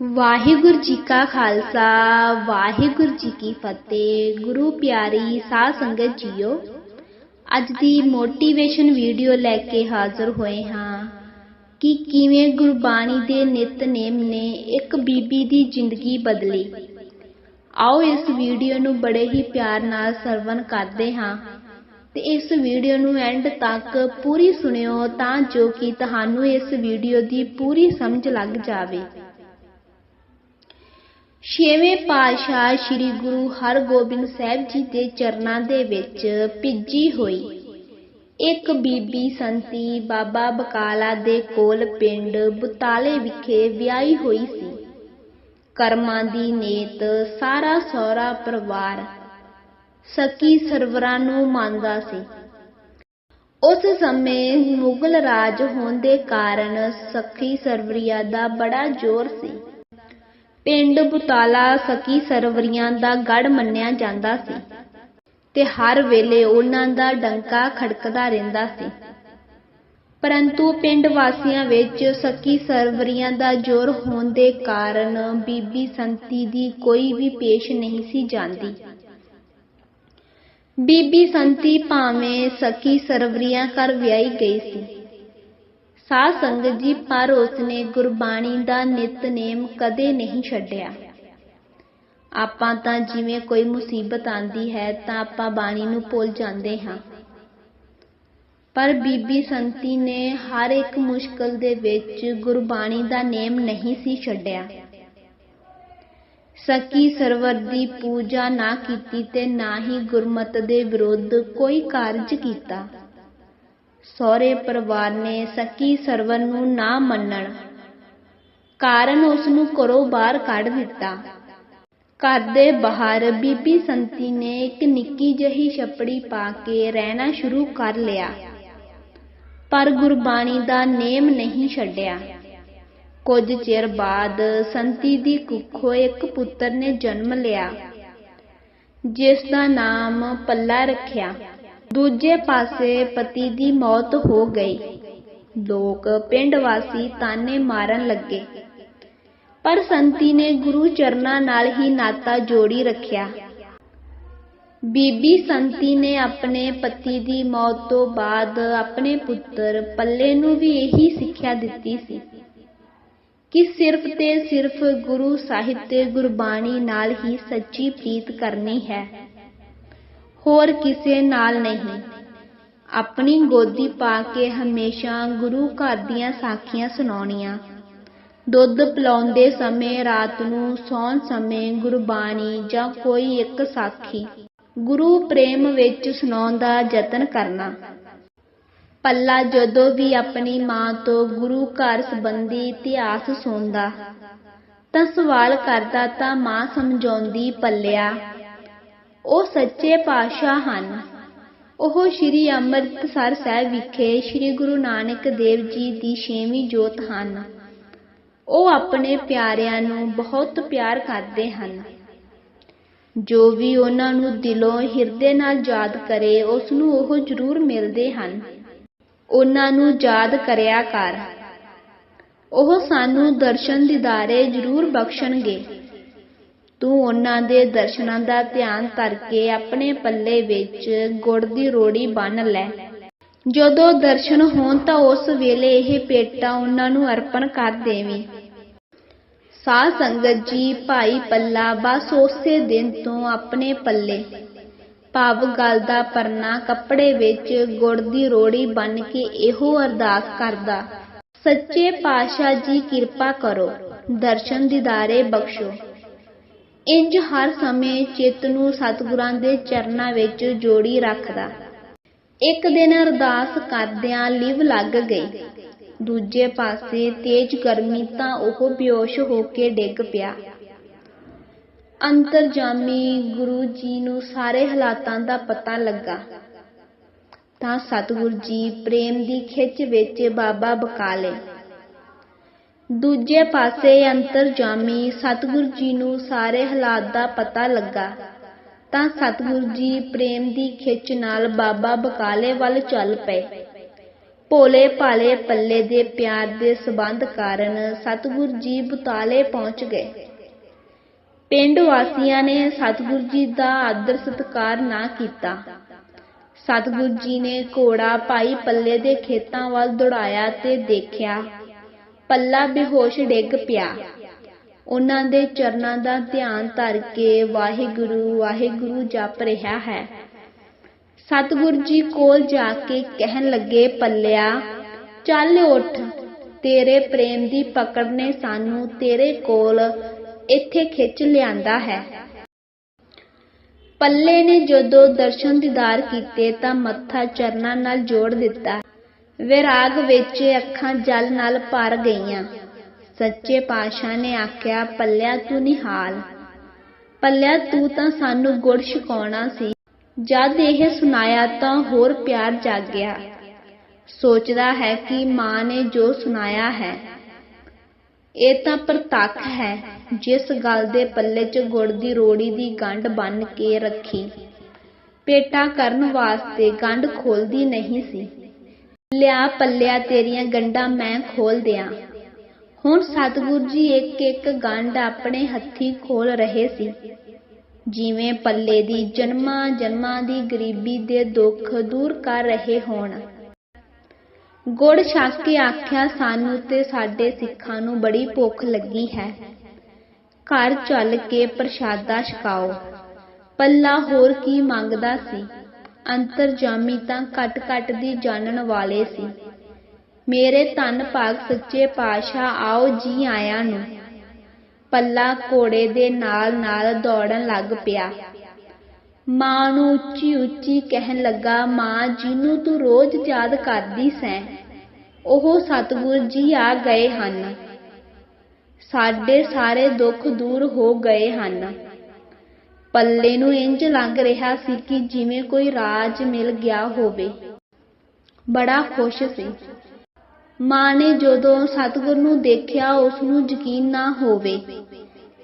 ਵਾਹਿਗੁਰੂ ਜੀ ਕਾ ਖਾਲਸਾ, ਵਾਹਿਗੁਰੂ ਜੀ ਕੀ ਫਤਿਹ। ਗੁਰੂ ਪਿਆਰੀ ਸਾਧ ਸੰਗਤ ਜੀਓ, ਅੱਜ ਦੀ ਮੋਟੀਵੇਸ਼ਨ ਵੀਡੀਓ ਲੈ ਕੇ ਹਾਜ਼ਰ ਹੋਏ ਹਾਂ ਕਿ ਕਿਵੇਂ ਗੁਰਬਾਣੀ ਦੇ ਨਿਤਨੇਮ ਨੇ ਇੱਕ ਬੀਬੀ ਦੀ ਜ਼ਿੰਦਗੀ ਬਦਲੀ। ਆਓ ਇਸ ਵੀਡੀਓ ਨੂੰ ਬੜੇ ਹੀ ਪਿਆਰ ਨਾਲ ਸਰਵਨ ਕਰਦੇ ਹਾਂ ਤੇ ਇਸ ਵੀਡੀਓ ਨੂੰ ਐਂਡ ਤੱਕ ਪੂਰੀ ਸੁਣਿਓ ਤਾਂ ਜੋ ਕਿ ਤੁਹਾਨੂੰ ਇਸ ਵੀਡੀਓ ਦੀ ਪੂਰੀ ਸਮਝ ਲੱਗ ਜਾਵੇ। ਛੇਵੇਂ ਪਾਤਸ਼ਾਹ ਸ੍ਰੀ ਗੁਰੂ ਹਰਗੋਬਿੰਦ ਸਾਹਿਬ ਜੀ ਦੇ ਚਰਨਾਂ ਦੇ ਵਿੱਚ ਭਿੱਜੀ ਹੋਈ। ਇੱਕ ਬੀਬੀ ਸੰਤੀ ਬਾਬਾ ਬਕਾਲਾ ਦੇ ਕੋਲ ਪਿੰਡ ਬੁਤਾਲੇ ਵਿਖੇ ਵਿਆਹੀ ਹੋਈ ਸੀ। ਕਰਮਾਂ ਦੀ ਨੇਤ ਸਾਰਾ ਸਹੁਰਾ ਪਰਿਵਾਰ ਸਕੀ ਸਰਵਰਾਂ ਨੂੰ ਮੰਨਦਾ ਸੀ। ਉਸ ਸਮੇਂ ਮੁਗਲ ਰਾਜ ਹੋਣ ਦੇ ਕਾਰਨ ਸਖੀ ਸਰਵਰੀਆ ਦਾ ਬੜਾ ਜ਼ੋਰ ਸੀ। ਪਿੰਡ ਬੁਤਾਲਾ ਸਕੀ ਸਰਵਰੀਆਂ ਦਾ ਗੜ ਮੰਨਿਆ ਜਾਂਦਾ ਸੀ ਤੇ ਹਰ ਵੇਲੇ ਉਹਨਾਂ ਦਾ ਡੰਕਾ ਖੜਕਦਾ ਰਹਿੰਦਾ ਸੀ। ਪਰੰਤੂ ਪਿੰਡ ਵਾਸੀਆਂ ਵਿੱਚ ਸਕੀ ਸਰਵਰੀਆਂ ਦਾ ਜ਼ੋਰ ਹੋਣ ਦੇ ਕਾਰਨ ਬੀਬੀ ਸੰਤੀ ਦੀ ਕੋਈ ਵੀ ਪੇਸ਼ ਨਹੀਂ ਸੀ ਜਾਂਦੀ। ਬੀਬੀ ਸੰਤੀ ਭਾਵੇਂ ਸਕੀ ਸਰਵਰੀਆਂ ਘਰ ਵਿਆਹੀ ਗਈ ਸੀ। ਸਾਧ ਸੰਗਤ ਜੀ, ਪਰ ਉਸਨੇ ਗੁਰਬਾਣੀ ਦਾ ਨਿਤਨੇਮ ਕਦੇ ਨਹੀਂ ਛੱਡਿਆ। ਆਪਾਂ ਤਾਂ ਜਿਵੇਂ ਕੋਈ ਮੁਸੀਬਤ ਆਂਦੀ ਹੈ, ਤਾਂ ਆਪਾਂ ਬਾਣੀ ਨੂੰ ਭੁੱਲ ਜਾਂਦੇ ਹਾਂ। ਪਰ ਬੀਬੀ ਸੰਤੀ ਨੇ ਹਰ ਇੱਕ ਮੁਸ਼ਕਲ ਦੇ ਵਿੱਚ ਗੁਰਬਾਣੀ ਦਾ ਨੇਮ ਨਹੀਂ ਸੀ ਛੱਡਿਆ। ਸਕੀ ਸਰਵਰ ਦੀ ਪੂਜਾ ਨਾ ਕੀਤੀ ਤੇ ਨਾ ਹੀ ਗੁਰਮਤ ਦੇ ਵਿਰੁੱਧ ਕੋਈ ਕਾਰਜ ਕੀਤਾ। ਸਹੁਰੇ ਪਰਿਵਾਰ ਨੇ ਸਕੀ ਸਰਵਰ ਨੂੰ ਨਾ ਮੰਨਣ। ਕਾਰਨ ਉਸ ਨੂੰ ਘਰੋਂ ਬਾਹਰ ਕੱਢ ਦਿੱਤਾ। ਘਰ ਦੇ ਬਾਹਰ ਬੀਬੀ ਸੰਤੀ ਨੇ ਇੱਕ ਨਿੱਕੀ ਜਿਹੀ ਛਪੜੀ ਪਾ ਕੇ ਰਹਿਣਾ ਸ਼ੁਰੂ ਕਰ ਲਿਆ। ਪਰ ਗੁਰਬਾਣੀ ਦਾ ਨੇਮ ਨਹੀਂ ਛੱਡਿਆ। ਕੁਝ ਚਿਰ ਬਾਅਦ ਸੰਤੀ ਦੀ ਕੁੱਖੋਂ ਇੱਕ ਪੁੱਤਰ ਨੇ ਜਨਮ ਲਿਆ ਜਿਸ ਦਾ ਨਾਮ ਪੱਲਾ ਰੱਖਿਆ। ਦੂਜੇ ਪਾਸੇ ਪਤੀ ਦੀ ਮੌਤ ਹੋ ਗਈ। ਲੋਕ ਪਿੰਡ ਵਾਸੀ ਤਾਨੇ ਮਾਰਨ ਲੱਗੇ। ਪਰ ਸੰਤੀ ਨੇ ਗੁਰੂ ਚਰਨਾਂ ਨਾਲ ਹੀ ਨਾਤਾ ਜੋੜੀ ਰੱਖਿਆ। ਬੀਬੀ ਸੰਤੀ ਨੇ ਆਪਣੇ ਪਤੀ ਦੀ ਮੌਤ ਤੋਂ ਬਾਅਦ ਆਪਣੇ ਪੁੱਤਰ ਪੱਲੇ ਨੂੰ ਵੀ ਇਹੀ ਸਿੱਖਿਆ ਦਿੱਤੀ ਸੀ ਕਿ ਸਿਰਫ ਤੇ ਸਿਰਫ ਗੁਰੂ ਸਾਹਿਬ ਤੇ ਗੁਰਬਾਣੀ ਨਾਲ ਹੀ ਸੱਚੀ ਪ੍ਰੀਤ ਕਰਨੀ ਹੈ। ਹੋਰ ਕਿਸੇ ਨਾਲ ਨਹੀਂ। ਆਪਣੀ ਗੋਦੀ ਪਾ ਕੇ ਹਮੇਸ਼ਾ ਗੁਰੂ ਘਰ ਦੀਆਂ ਸਾਖੀਆਂ ਸੁਣਾਉਣੀਆਂ। ਦੁੱਧ ਪਿਲਾਉਂਦੇ ਸਮੇਂ, ਰਾਤ ਨੂੰ ਸੌਣ ਸਮੇਂ ਗੁਰਬਾਣੀ ਜਾਂ ਕੋਈ ਇੱਕ ਸਾਖੀ ਗੁਰੂ ਪ੍ਰੇਮ ਵਿੱਚ ਸੁਣਾਉਣ ਦਾ ਯਤਨ ਕਰਨਾ। ਪੱਲਾ ਜਦੋਂ ਵੀ ਆਪਣੀ ਮਾਂ ਤੋਂ ਗੁਰੂ ਘਰ ਸੰਬੰਧੀ ਇਤਿਹਾਸ ਸੁਣਦਾ, ਤਾਂ ਸਵਾਲ ਕਰਦਾ ਤਾਂ ਮਾਂ ਸਮਝਾਉਂਦੀ, ਪੱਲਿਆ ਉਹ ਸੱਚੇ ਪਾਤਸ਼ਾਹ ਹਨ। ਉਹ ਸ੍ਰੀ ਅੰਮ੍ਰਿਤਸਰ ਸਾਹਿਬ ਵਿਖੇ ਸ੍ਰੀ ਗੁਰੂ ਨਾਨਕ ਦੇਵ ਜੀ ਦੀ ਛੇਵੀਂ ਜੋਤ ਹਨ। ਉਹ ਆਪਣੇ ਪਿਆਰਿਆਂ ਨੂੰ ਬਹੁਤ ਪਿਆਰ ਕਰਦੇ ਹਨ। ਜੋ ਵੀ ਉਹਨਾਂ ਨੂੰ ਦਿਲੋਂ ਹਿਰਦੇ ਨਾਲ ਯਾਦ ਕਰੇ, ਉਸ ਨੂੰ ਉਹ ਜ਼ਰੂਰ ਮਿਲਦੇ ਹਨ। ਉਹਨਾਂ ਨੂੰ ਯਾਦ ਕਰਿਆ ਕਰ। ਉਹ ਸਾਨੂੰ ਦਰਸ਼ਨ ਦਿਦਾਰੇ ਜ਼ਰੂਰ ਬਖਸ਼ਣਗੇ। ਤੂੰ ਉਹਨਾਂ ਦੇ ਦਰਸ਼ਨਾਂ ਦਾ ਧਿਆਨ ਧਰ ਕੇ ਆਪਣੇ ਪੱਲੇ ਵਿੱਚ ਗੁੜ ਦੀ ਰੋੜੀ ਬੰਨ ਲੈ। ਜਦੋਂ ਦਰਸ਼ਨ ਹੋਣ ਤਾਂ ਉਸ ਵੇਲੇ ਇਹ ਪੇਟਾ ਉਹਨਾਂ ਨੂੰ ਅਰਪਣ ਕਰ ਦੇਵੀਂ। ਸਾਧ ਸੰਗਤ ਜੀ, ਭਾਈ ਪੱਲਾ, ਬਸ ਉਸੇ ਦਿਨ ਤੋਂ ਆਪਣੇ ਪੱਲੇ। ਭਾਵ ਗਲ ਦਾ ਪਰਨਾ ਕੱਪੜੇ ਵਿੱਚ ਗੁੜ ਦੀ ਰੋੜੀ ਬੰਨ ਕੇ ਇਹੋ ਅਰਦਾਸ ਕਰਦਾ, ਸੱਚੇ ਪਾਤਸ਼ਾਹ ਜੀ, ਕਿਰਪਾ ਕਰੋ, ਦਰਸ਼ਨ ਦਿਦਾਰੇ ਬਖਸ਼ੋ। ਇੰਜ ਹਰ ਸਮੇਂ ਚਿੱਤ ਨੂੰ ਸਤਿਗੁਰਾਂ ਦੇ ਚਰਨਾਂ ਵਿੱਚ ਜੋੜੀ ਰੱਖਦਾ। ਇੱਕ ਦਿਨ ਅਰਦਾਸ ਕਰਦਿਆਂ ਲਿਵ ਲੱਗ ਗਈ। ਦੂਜੇ ਪਾਸੇ ਤੇਜ਼ ਗਰਮੀ ਤਾਂ ਉਹ ਬੇਹੋਸ਼ ਹੋ ਕੇ ਡਿੱਗ ਪਿਆ। ਅੰਤਰਜਾਮੀ ਗੁਰੂ ਜੀ ਨੂੰ ਸਾਰੇ ਹਾਲਾਤਾਂ ਦਾ ਪਤਾ ਲੱਗਾ। ਤਾਂ ਸਤਿਗੁਰੂ ਜੀ ਪ੍ਰੇਮ ਦੀ ਖਿੱਚ ਵਿੱਚ ਬਾਬਾ ਬਕਾਲੇ ਦੂਜੇ ਪਾਸੇ ਅੰਤਰਜਾਮੀ ਸਤਿਗੁਰੂ ਜੀ ਨੂੰ ਸਾਰੇ ਹਾਲਾਤ ਦਾ ਪਤਾ ਲੱਗਾ। ਤਾਂ ਸਤਿਗੁਰੂ ਜੀ ਪ੍ਰੇਮ ਦੀ ਖਿੱਚ ਨਾਲ ਬਾਬਾ ਬਕਾਲੇ ਵੱਲ ਚੱਲ ਪਏ। ਭੋਲੇ ਭਾਲੇ ਪੱਲੇ ਦੇ ਪਿਆਰ ਦੇ ਸਬੰਧ ਕਾਰਨ ਸਤਿਗੁਰੂ ਜੀ ਬੁਤਾਲੇ ਪਹੁੰਚ ਗਏ। ਪਿੰਡ ਵਾਸੀਆਂ ਨੇ ਸਤਿਗੁਰੂ ਜੀ ਦਾ ਆਦਰ ਸਤਿਕਾਰ ਨਾ ਕੀਤਾ। ਸਤਿਗੁਰੂ ਜੀ ਨੇ ਘੋੜਾ ਭਾਈ ਪੱਲੇ ਦੇ ਖੇਤਾਂ ਵੱਲ ਦੌੜਾਇਆ ਤੇ ਦੇਖਿਆ ਪੱਲਾ ਬੇਹੋਸ਼ ਡਿੱਗ ਪਿਆ। ਉਹਨਾਂ ਦੇ ਚਰਨਾਂ ਦਾ ਧਿਆਨ ਧਰ ਕੇ ਵਾਹਿਗੁਰੂ ਵਾਹਿਗੁਰੂ ਜਪ ਰਿਹਾ ਹੈ। ਸਤਿਗੁਰ ਜੀ ਕੋਲ ਜਾ ਕੇ ਕਹਿਣ ਲੱਗੇ, ਪੱਲਿਆ, ਚੱਲ ਉੱਠ। ਤੇਰੇ ਪ੍ਰੇਮ ਦੀ ਪਕੜ ਨੇ ਸਾਨੂੰ ਤੇਰੇ ਕੋਲ ਇੱਥੇ ਖਿੱਚ ਲਿਆਂਦਾ ਹੈ। ਪੱਲੇ ਨੇ ਜਦੋਂ ਦਰਸ਼ਨ ਦੀਦਾਰ ਕੀਤੇ ਤਾਂ ਮੱਥਾ ਚਰਨਾਂ ਨਾਲ ਜੋੜ ਦਿੱਤਾ। ਵਿਰਾਗ ਵਿੱਚ ਅੱਖਾਂ ਜਲ ਨਾਲ ਭਰ ਗਈਆਂ। ਸੱਚੇ ਪਾਤਸ਼ਾਹ ਨੇ ਆਖਿਆ, ਪੱਲਿਆ ਤੂੰ ਨਿਹਾਲ। ਪੱਲਿਆ ਤੂੰ ਤਾਂ ਸਾਨੂੰ ਗੁੜ ਛਕਾਉਣਾ ਸੀ। ਜਦ ਇਹ ਸੁਣਾਇਆ ਤਾਂ ਹੋਰ ਪਿਆਰ ਜਾਗਿਆ। ਸੋਚਦਾ ਹੈ ਕਿ ਮਾਂ ਨੇ ਜੋ ਸੁਣਾਇਆ ਹੈ, ਇਹ ਤਾਂ ਪ੍ਰਤੱਖ ਹੈ। ਜਿਸ ਗੱਲ ਦੇ ਪੱਲੇ 'ਚ ਗੁੜ ਦੀ ਰੋੜੀ ਦੀ ਗੰਢ ਬੰਨ ਕੇ ਰੱਖੀ। ਪੇਟਾ ਕਰਨ ਵਾਸਤੇ ਗੰਢ ਖੋਲਦੀ ਨਹੀਂ ਸੀ। ਲਿਆ ਪੱਲਿਆ ਤੇਰੀਆਂ ਗੰਢਾਂ ਮੈਂ ਖੋਲ ਦਿਆਂ। ਹੁਣ ਸਤਿਗੁਰ ਜੀ ਇੱਕ ਇੱਕ ਗੰਢ ਆਪਣੇ ਹੱਥੀ ਖੋਲ ਰਹੇ ਸੀ। ਜਿਵੇਂ ਪੱਲੇ ਦੀ ਜਨਮਾਂ ਜਨਮਾਂ ਦੀ ਗਰੀਬੀ ਦੇ ਦੁੱਖ ਦੂਰ ਕਰ ਰਹੇ ਹੋਣ। ਗੁੜ ਛਕ ਕੇ ਆਖਿਆ, ਸਾਨੂੰ ਤੇ ਸਾਡੇ ਸਿੱਖਾਂ ਨੂੰ ਬੜੀ ਭੁੱਖ ਲੱਗੀ ਹੈ। ਘਰ ਚੱਲ ਕੇ ਪ੍ਰਸ਼ਾਦਾ ਛਕਾਓ। ਪੱਲਾ ਹੋਰ ਕੀ ਮੰਗਦਾ ਸੀ? ਅੰਤਰਜਾਮੀ ਤਾਂ ਘਟ ਘਟ ਦੀ ਜਾਣਨ ਵਾਲੇ ਸੀ। ਮੇਰੇ ਧੰਨ ਭਾਗ ਸੱਚੇ ਪਾਤਸ਼ਾਹ, ਆਓ ਜੀ ਆਇਆਂ ਨੂੰ। ਪੱਲਾ ਘੋੜੇ ਦੇ ਨਾਲ ਨਾਲ ਦੌੜਨ ਲੱਗ ਪਿਆ। ਮਾਂ ਨੂੰ ਉੱਚੀ ਉੱਚੀ ਕਹਿਣ ਲੱਗਾ, ਮਾਂ, ਜਿਹਨੂੰ ਤੂੰ ਰੋਜ਼ ਯਾਦ ਕਰਦੀ ਸੈਂ, ਉਹ ਸਤਿਗੁਰ ਜੀ ਆ ਗਏ ਹਨ। ਸਾਡੇ ਸਾਰੇ ਦੁੱਖ ਦੂਰ ਹੋ ਗਏ ਹਨ। ਪੱਲੇ ਨੂੰ ਇੰਜ ਲੱਗ ਰਿਹਾ ਸੀ ਕਿ ਜਿਵੇਂ ਕੋਈ ਰਾਜ ਮਿਲ ਗਿਆ ਹੋਵੇ। ਬੜਾ ਖੁਸ਼ ਸੀ। ਮਾਂ ਨੇ ਜਦੋਂ ਸਤਿਗੁਰ ਨੂੰ ਦੇਖਿਆ, ਉਸ ਨੂੰ ਯਕੀਨ ਨਾ ਹੋਵੇ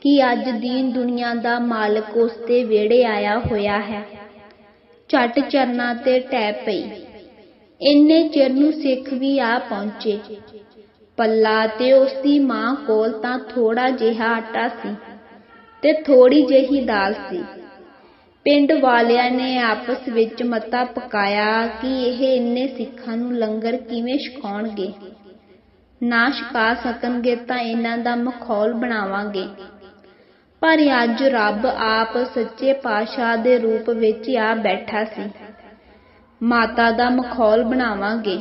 ਕਿ ਅੱਜ ਦੀਨ ਦੁਨੀਆ ਦਾ ਮਾਲਕ ਉਸ ਦੇ ਵਿਹੜੇ ਆਇਆ ਹੋਇਆ ਹੈ। ਝਟ ਚਰਨਾਂ ਤੇ ਟੈ ਪਈ। ਇੰਨੇ ਚਿਰ ਨੂੰ ਸਿੱਖ ਵੀ ਆ ਪਹੁੰਚੇ। ਪੱਲਾ ਤੇ ਉਸ ਦੀ ਮਾਂ ਕੋਲ ਤਾਂ ਥੋੜਾ ਜਿਹਾ ਆਟਾ ਸੀ। ਤੇ ਥੋੜੀ ਜਿਹੀ ਦਾਲ ਸੀ। ਪਿੰਡ ਵਾਲਿਆਂ ਨੇ ਆਪਸ ਵਿੱਚ ਮਤਾ ਪਕਾਇਆ ਕਿ ਇਹ ਇੰਨੇ ਸਿੱਖਾਂ ਨੂੰ ਲੰਗਰ ਕਿਵੇਂ ਛਕਾਉਣਗੇ। ਨਾ ਛਕਾ ਸਕਣਗੇ ਤਾਂ ਇਹਨਾਂ ਦਾ ਮਖੌਲ ਬਣਾਵਾਂਗੇ। ਪਰ ਅੱਜ ਰੱਬ ਆਪ ਸੱਚੇ ਪਾਤਸ਼ਾਹ ਦੇ ਰੂਪ ਵਿੱਚ ਆ ਬੈਠਾ ਸੀ। ਮਾਤਾ ਦਾ ਮਖੌਲ ਬਣਾਵਾਂਗੇ।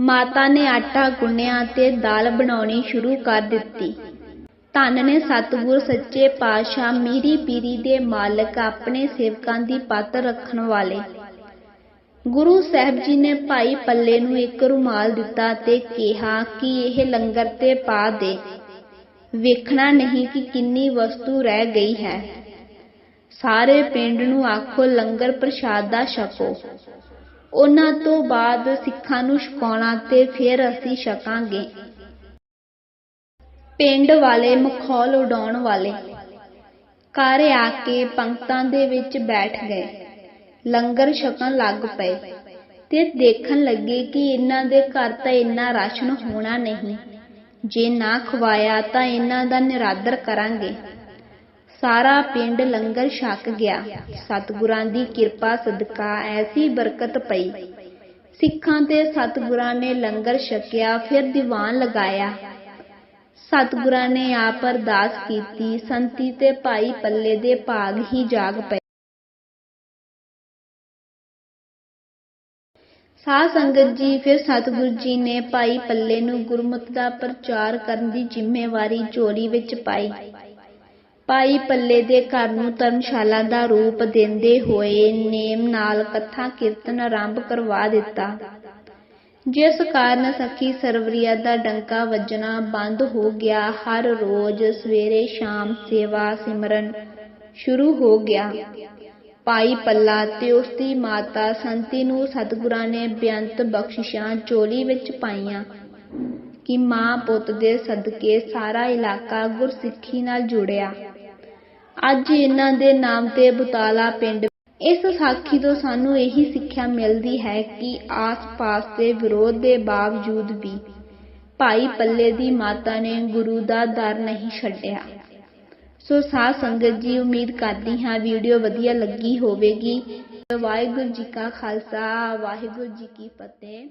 ਮਾਤਾ ਨੇ ਆਟਾ ਗੁੰਨਿਆ ਤੇ ਦਾਲ ਬਣਾਉਣੀ ਸ਼ੁਰੂ ਕਰ ਦਿੱਤੀ। ਧੰਨ ਨੇ ਸਤਿਗੁਰ, ਸੱਚੇ ਪਾਤਸ਼ਾਹ, ਮੀਰੀ ਪੀਰੀ ਦੇ ਮਾਲਕ, ਆਪਣੇ ਸੇਵਕਾਂ ਦੀ ਪੱਤ ਰੱਖਣ ਵਾਲੇ। ਗੁਰੂ ਸਾਹਿਬ ਜੀ ਨੇ ਭਾਈ ਪੱਲੇ ਨੂੰ ਇੱਕ ਰੁਮਾਲ ਦਿੱਤਾ ਤੇ ਕਿਹਾ ਕਿ ਇਹ ਲੰਗਰ ਤੇ ਪਾ ਦੇ। ਵੇਖਣਾ ਨਹੀਂ ਕਿ ਕਿੰਨੀ ਵਸਤੂ ਰਹਿ ਗਈ ਹੈ। ਸਾਰੇ ਪਿੰਡ ਨੂੰ ਆਖੋ, ਲੰਗਰ ਪ੍ਰਸ਼ਾਦ ਦਾ ਛਕੋ। ਉਹਨਾਂ ਤੋਂ ਬਾਅਦ ਸਿੱਖਾਂ ਨੂੰ ਛਕਾਉਣਾ ਤੇ ਫਿਰ ਅਸੀਂ ਛਕਾਂਗੇ। ਪਿੰਡ ਵਾਲੇ ਮਖੌਲ ਉਡਾਉਣ ਵਾਲੇ। ਘਰ ਆ ਕੇ ਪੰਕਤਾਂ ਦੇ ਵਿੱਚ ਬੈਠ ਗਏ। ਲੰਗਰ ਛਕਣ ਲੱਗ ਪਏ ਤੇ ਦੇਖਣ ਲੱਗੇ ਕਿ ਇਹਨਾਂ ਦੇ ਘਰ ਤਾਂ ਇੰਨਾ ਰਾਸ਼ਨ ਹੋਣਾ ਨਹੀਂ। ਜੇ ਨਾ ਖਵਾਇਆ ਤਾਂ ਇਹਨਾਂ ਦਾ ਨਿਰਾਦਰ ਕਰਾਂਗੇ। ਸਾਰਾ ਪਿੰਡ ਲੰਗਰ ਛਕ ਗਿਆ। ਸਤਿਗੁਰਾਂ ਦੀ ਕਿਰਪਾ, ਸਦਕਾ ਐਸੀ ਬਰਕਤ ਪਈ। ਸਿੱਖਾਂ ਤੇ ਸਤਿਗੁਰਾਂ ਨੇ ਲੰਗਰ ਛਕਿਆ, ਫਿਰ ਦੀਵਾਨ ਲਗਾਇਆ। ਸਤਿਗੁਰਾਂ ਨੇ ਆਪ ਅਰਦਾਸ ਕੀਤੀ, ਸੰਤੀ ਤੇ ਭਾਈ ਪੱਲੇ ਦੇ ਭਾਗ ਹੀ ਜਾਗ ਪਏ। ਸਾਧ ਸੰਗਤ ਜੀ, ਫਿਰ ਸਤਿਗੁਰ ਜੀ ਨੇ ਭਾਈ ਪੱਲੇ ਨੂੰ ਗੁਰਮਤਿ ਦਾ ਪ੍ਰਚਾਰ ਕਰਨ ਦੀ ਜ਼ਿੰਮੇਵਾਰੀ ਚੋਰੀ ਵਿੱਚ ਪਾਈ। ਭਾਈ ਪੱਲੇ ਦੇ ਘਰ ਨੂੰ ਧਰਮਸ਼ਾਲਾ ਦਾ ਰੂਪ ਦਿੰਦੇ ਹੋਏ ਨੇਮ ਨਾਲ ਕਥਾ ਕੀਰਤਨ ਆਰੰਭ ਕਰਵਾ ਦਿੱਤਾ। ਜਿਸ ਕਾਰਨ ਸਖੀ ਸਰਵਰੀਆ ਦਾ ਡੰਕਾ ਵੱਜਣਾ ਬੰਦ ਹੋ ਗਿਆ। ਹਰ ਰੋਜ਼ ਸਵੇਰੇ ਸ਼ਾਮ ਸੇਵਾ ਸਿਮਰਨ ਸ਼ੁਰੂ ਹੋ ਗਿਆ। ਭਾਈ ਪੱਲਾ ਤੇ ਉਸ ਦੀ ਮਾਤਾ ਸੰਤੀ ਨੂੰ ਸਤਿਗੁਰਾਂ ਨੇ ਬੇਅੰਤ ਬਖਸ਼ਿਸ਼ਾਂ ਚੋਲੀ ਵਿੱਚ ਪਾਈਆਂ ਕਿ ਮਾਂ ਪੁੱਤ ਦੇ ਸਦਕੇ ਸਾਰਾ ਇਲਾਕਾ ਗੁਰਸਿੱਖੀ ਨਾਲ ਜੁੜਿਆ। ਅੱਜ ਇਹਨਾਂ ਦੇ ਨਾਮ ਤੇ ਬੁਤਾਲਾ ਪਿੰਡ ਇਸ ਸਾਖੀ ਤੋਂ ਸਾਨੂੰ ਇਹੀ ਸਿੱਖਿਆ ਮਿਲਦੀ ਹੈ ਕਿ ਆਸ-ਪਾਸ ਦੇ ਵਿਰੋਧ ਦੇ ਬਾਵਜੂਦ ਵੀ ਭਾਈ ਪੱਲੇ ਦੀ ਮਾਤਾ ਨੇ ਗੁਰੂ ਦਾ ਦਰ ਨਹੀਂ ਛੱਡਿਆ। ਸੋ ਸਾਧ ਸੰਗਤ ਜੀ, ਉਮੀਦ ਕਰਦੀ ਹਾਂ ਵੀਡੀਓ ਵਧੀਆ ਲੱਗੀ ਹੋਵੇਗੀ। ਵਾਹਿਗੁਰੂ ਜੀ ਕਾ ਖਾਲਸਾ, ਵਾਹਿਗੁਰੂ ਜੀ ਕੀ ਫਤਿਹ।